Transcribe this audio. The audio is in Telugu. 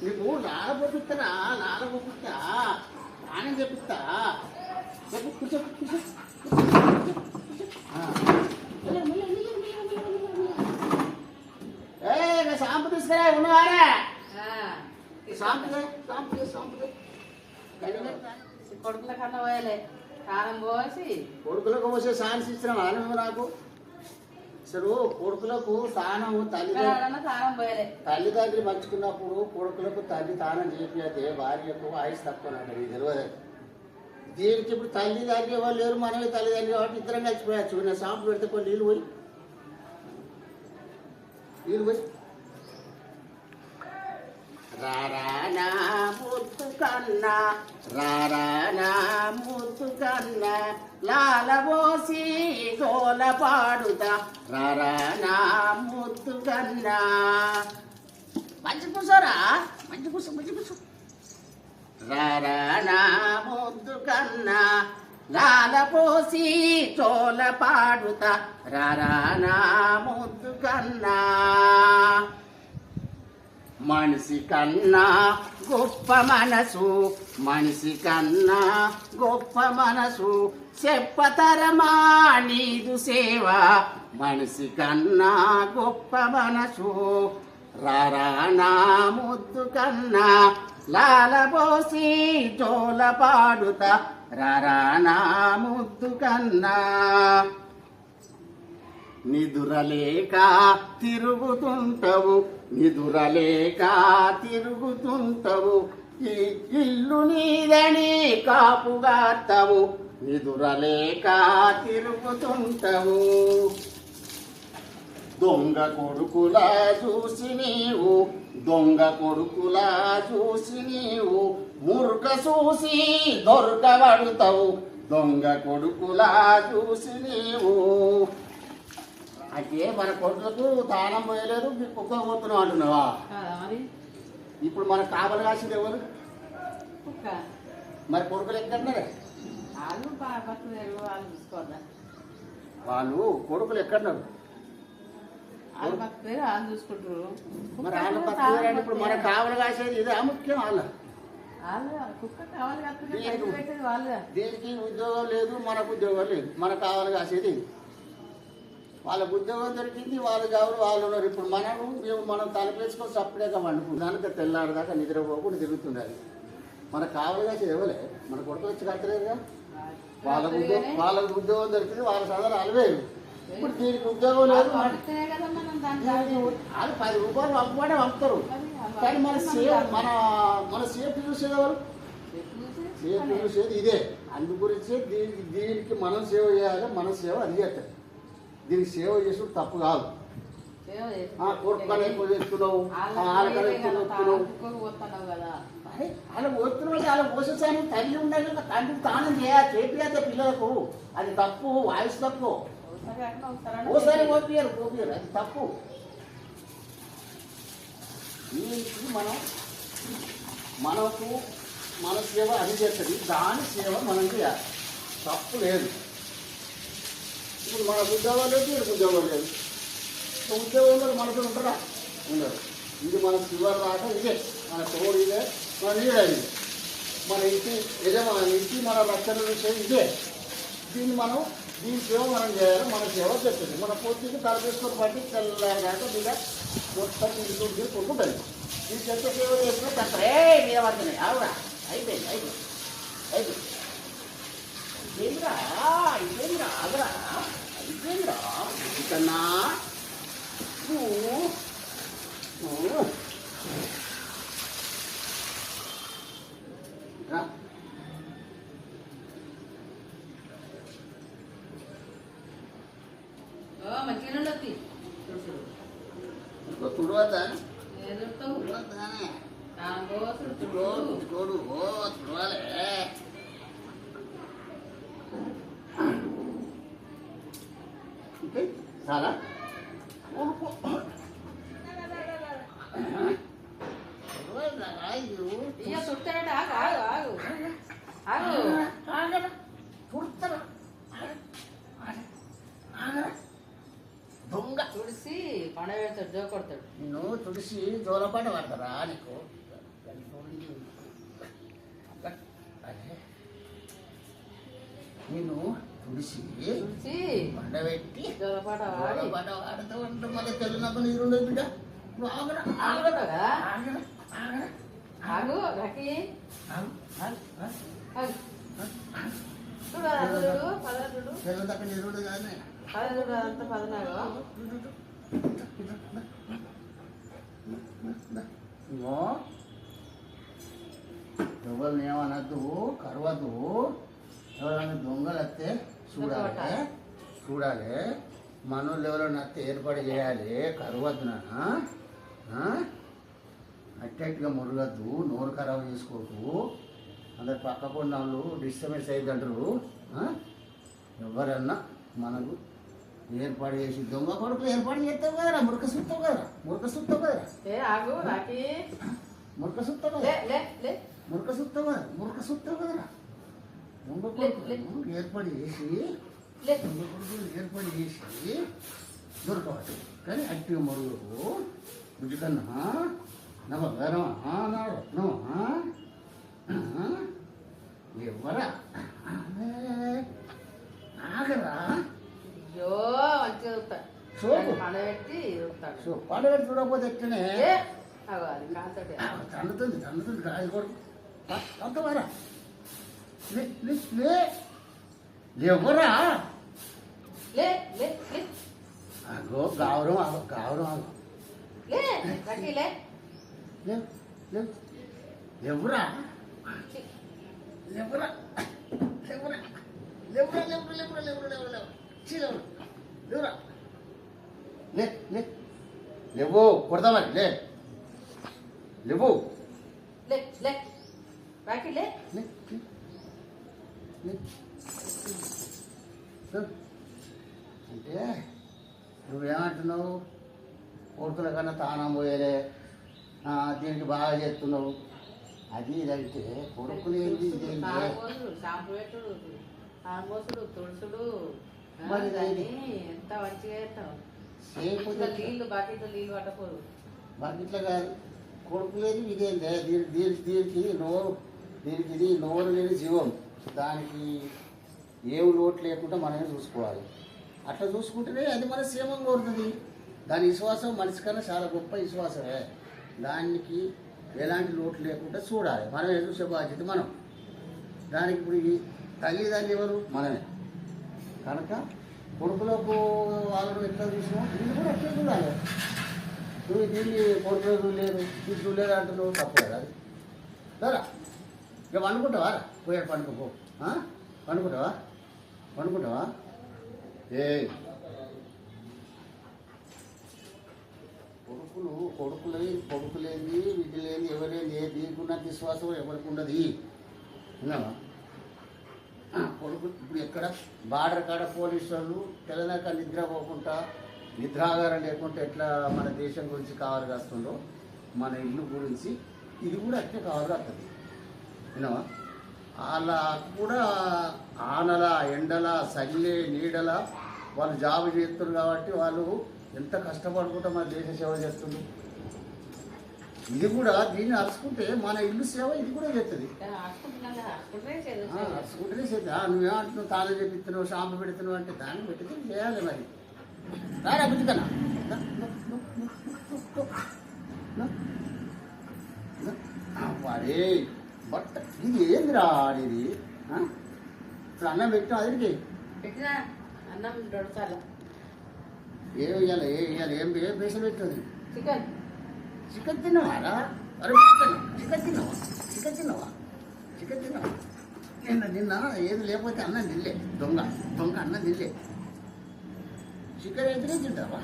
నీకు లాల పంపిస్తారా లాల పంపిస్తా ప్రాణం చెప్పిస్తా చెప్పు కూర్చో కూర్చో నా షాంపు తీసుకురా ఉన్నవారా? Shampoo shampoo shampoo. కొడుకుల కన్నా పోయలే. కారం పోసి. కొడుకులకు పోసే సాన్స్ ఇచ్చిన ఆనందం నాకు. అసలు కొడుకులకు తానం తల్లి పోయలే. తల్లిదండ్రులు పంచుకున్నప్పుడు కొడుకులకు తల్లి తానం చేపితే భార్యకు ఆయుష్ తక్కువ నాకు ఇది తెలియదు. దీనికి ఇప్పుడు తల్లిదండ్రులు ఎవరు లేరు మనమే తల్లిదండ్రులు కాబట్టి ఇద్దరం కలిసిపోయచ్చు నా షాంపు పెడితే కొన్ని నీళ్ళు పోయి నీళ్ళు పోయి రారా నా కన్నా రారా నా కన్నా లాలబోసి గోల పాడుతా రారా నా కన్నా మంచి కూర్చోరా మంచి కూర్చో మంచి కూర్చో రారా ముద్దు కన్నా లాలపోసి చోల పాడుతా రారా ముద్దు కన్నా మనిషి కన్నా గొప్ప మనసు మనిషి కన్నా గొప్ప మనసు చెప్పతరమా నీదు సేవ? మనిషి కన్నా గొప్ప మనసు రారానా ముద్దు కన్నా లాలబోసి జోల పాడుత రారానా ముద్దు కన్నా నిదురలేక తిరుగుతుంటవు. నిదురలేక తిరుగుతుంటవు. ఈ ఇల్లు నీదని కాపుగాస్తావు నిదురలేక తిరుగుతుంటవు. దొంగ కొడుకులా చూసి నీవు దొంగ కొడుకులా చూసి నీవు మురుక చూసి దొరకబడుతావు. దొంగ కొడుకులా చూసి నీవు అంటే మన కొడుకులకు దానం పోయలేదు మీకు కుక్క పోతున్నావు అంటున్నావా? మరి? ఇప్పుడు మన కావలు కాసింది ఎవరు? మరి కొడుకులు ఎక్కడున్నారే వాళ్ళు కొడుకులు ఎక్కడున్నారు మరి వాళ్ళ పక్కన ఇప్పుడు మన కావలు కాసేది ఇదే ముఖ్యం వాళ్ళ? దీనికి ఉద్యోగం లేదు మనకు ఉద్యోగం లేదు. మనకు కావాలి కాసేది. వాళ్ళకు ఉద్యోగం దొరికింది? వాళ్ళు కావాలి వాళ్ళు ఉన్నారు. ఇప్పుడు మనము మేము మనం తలపేసుకొని సపరేట్గా వండుకుందానికి తెల్లారిదాకా నిద్రపోకుండా తిరుగుతుండాలి మనకు కావాలి కాసేది ఇవ్వలే. మన కొడుకు వచ్చి కట్టలేదుగా వాళ్ళకు ఉద్యోగం వాళ్ళకు ఉద్యోగం దొరికింది? వాళ్ళ సదరు అలవేరు. ఇప్పుడు దీనికి ఉద్యోగం లేదు దీనికి వాళ్ళు పది రూపాయలు పంపడే పంపుతారు. కానీ మన సేవ మన మన చూసేది ఎవరు? సేవ చూసేది ఇదే. అందు గురించి దీనికి దీనికి మనం సేవ చేయాలి మన సేవ అది చేస్తుంది దీనికి సేవ చేసుడు తప్పు కాదు. ఎక్కువ చేస్తున్నావు ఆడకని అరే అలా పోతున్నావు అలా పోసేసాను తల్లి ఉండాలి తండ్రి తానం చేయాలి చేపియాలి పిల్లలకు. అది తప్పు వాయిస్ తప్పు. ఓసారి ఓపియారు ఓపియారు అది తప్పు. దీనికి మనం మనకు మన సేవ అది చేస్తుంది దాని సేవ మనం చేయాలి. తప్పు లేదు. ఇప్పుడు మనకు ఉద్యోగాలు లేదు వీడికి ఉద్యోగం లేదు ఇప్పుడు ఉద్యోగం ఉన్నది మనతో ఉంటారా? ఉండరు. ఇది మన చివరి రాక ఇదే. మన తోడు ఇదే మన నీడ ఇది. మన ఇంటి ఇదే మన ఇంటి మన రక్షణ విషయం ఇదే. దీన్ని మనం దీని సేవ మనం చేయాలి మన సేవ చెప్తుంది మన పొద్దుకి తలపేసుకొని బట్టి తెల్లారిదాకా మీద మొత్తం ఇంటి ఇంటి కొట్టుకుంటుంది ఈ చెత్త సేవ చేసిన తప్పరే మీద పడుతున్నాయి. అవునా అయిపోయింది అయిపోయింది. అయిపోయింది. ఇకన్నా నువ్వు నువ్వు రా ఓ మంచిగా ఉండొద్ది ఇంకో తుడవద్దా ఎదురుతావు తుడవద్దానే కారం పోసుడు తోడు తోడు ఓ తుడవాలే ఓకే చాలా ఊరుకో. తుడవద్దా, రాయు. ఆగరా. ఆగరా. దొంగ తుడిసి పండ పెడతాడు జో కొడతాడు నిన్ను తుడిసి జోలపాట పడతారా నీకు అదే నిన్ను తుడిసి తుడిచి పండబెట్టి జోలపాట వాడి జోలపాట వాడుతూ ఉంటే మళ్ళీ తెల్లినాక నీరు ఉండదు బిడ్డ. ఆగరా. ఆగరా? ఆగరా. ఆగరా. ఆగు రాకి తెల్లందాక నీరు ఉండదు కానీ ఎవరిని ఏమనద్దు కరవద్దు. ఎవరైనా దొంగలు వస్తే చూడాలి. చూడాలి. మనోళ్ళు ఎవరైనా వస్తే ఏర్పాటు చేయాలి. కరవద్దు నాన్న. అట్టెట్టుగా మురగద్దు. నోరు ఖరాబ్ చేసుకోకు. అందరు పక్క వాళ్ళు డిస్టర్బెన్స్ అయ్యిందంటారు ఎవరన్నా మనకు ఏర్పాటు చేసి దొంగ కొడుకులు ఏర్పాటు చేస్తావు కదరా? మురక సుత్తావు కదరా? మురక సుత్తావు కదరా? మురక సుత్తావు మురక సుత్తావు కదా మురక సుత్తావు కదరా? దొంగ కొడుకులు ఏర్పాటు చేసి లే దొంగ కొడుకులు ఏర్పాటు చేసి దొరకవచ్చు కానీ అట్టి మరుగు బుజ్జికన్నా నవ గరమా నాడు నవా ఎవరా ఆగరా అయ్యో మంచిగా చూస్తాడు చూపు. పండబెట్టి చూస్తాడు సో పండుగ చూడకపోతే ఎట్టనే ఏ అగో అది కాంతటి తండుతుంది తండుతుంది కాదు కొడుకు అంత వారా లే లే లే. లేవరా లే లే లే. అగో గౌరవం ఆగో, గౌరవం లేవురా లేవురా లేవురా లేవురా లేవురా లేవు చీ. లేవురా లేవురా లే లే. లేవు కొడతా మరి లే. లేవు. లే. లే లే. అంటే నువ్వేమంటున్నావు? కొడుకుల కన్నా తానం పోయేలే దీనికి బాగా చేస్తున్నావు. అది ఇదంటే కొడుకులు ఏంటి తుడుసుడు మరి ఎంత మంచిగా నీళ్ళు బాకీతో నీళ్ళు పట్టకూడదు. ఇట్లా కాదు. కొడుకులేదు ఇదేంటే దీని దీని దీనికి నోరు దీనికి ఇది నోరు లేని జీవం. దానికి ఏం లోటు లేకుండా మనమే చూసుకోవాలి. అట్లా చూసుకుంటేనే అది మన క్షేమం కోరుతుంది దాని విశ్వాసం మనిషి కన్నా చాలా గొప్ప విశ్వాసమే. దానికి ఎలాంటి లోటు లేకుండా చూడాలి. మనమే చూసే బాధ్యత మనం. దానికి ఇప్పుడు తల్లిదండ్రులు ఎవరు? మనమే. కనుక కొడుకులకు వాళ్ళను ఎట్లా చూసినాం ఇది కూడా ఎట్లా చూడాలి. నువ్వు దీన్ని కొడుకులు చూడలేదు ఇది చూడలేదు అంటున్నావు? తప్పు కదా అది. దారా ఇక పండుకుంటావా? రా? పోయాడు పండుకోపో పండుకుంటావా? పండుకుంటావా? ఏ కొడుకులు కొడుకులది కొడుకులేంది వీటి లేని ఎవరేంది ఏ దీనికున్నా విశ్వాసం ఎవరికి ఉండదు విన్నావా కొడుకు ఇప్పుడు ఎక్కడ? బార్డర్ కాడ పోలీసు వాళ్ళు తెలంగాణ నిద్ర పోకుండా నిద్రాగారం లేకుండా ఎట్లా మన దేశం గురించి కావాలి కాస్తుండో మన ఇల్లు గురించి ఇది కూడా అట్లే కావాలి కాస్తుంది విన్నావా? వాళ్ళ కూడా ఆనల ఎండల సల్లి నీడల వాళ్ళు జాబ్ చేస్తున్నారు కాబట్టి వాళ్ళు ఎంత కష్టపడుకుంటా మన దేశ సేవ చేస్తున్నారు ఇది కూడా దీన్ని అరుచుకుంటే మన ఇల్లు సేవ ఇది కూడా చేస్తుంది. అరుచుకుంటేనే చేద్దా నువ్వేమంటున్నావు తాళం చేపిస్తున్నావు షాంపు పెడుతున్నావు అంటే దాన్ని పెట్టి చేయాలి మరి. రారా బుద్ధికన్నా వాడే బట్ట ఇది ఏందిరా ఆ? ఇప్పుడు అన్నం పెట్టినా అదిరికి పెట్టినా అన్నం సార్లు. ఏం ఇవ్వాలి ఏ ఇవ్వాలి ఏం ఏం పైసలు పెట్టింది చికెన్. చికెన్ తిన్నావారా అరే చికెన్ చికెన్ తిన్నావా? చికెన్ తిన్నావా? చికెన్ తిన్నావా? నిన్న నిన్న ఏది లేకపోతే అన్నం తినలే దొంగ దొంగ అన్నం తినలే. చికెన్ అయితేనే తింటావా?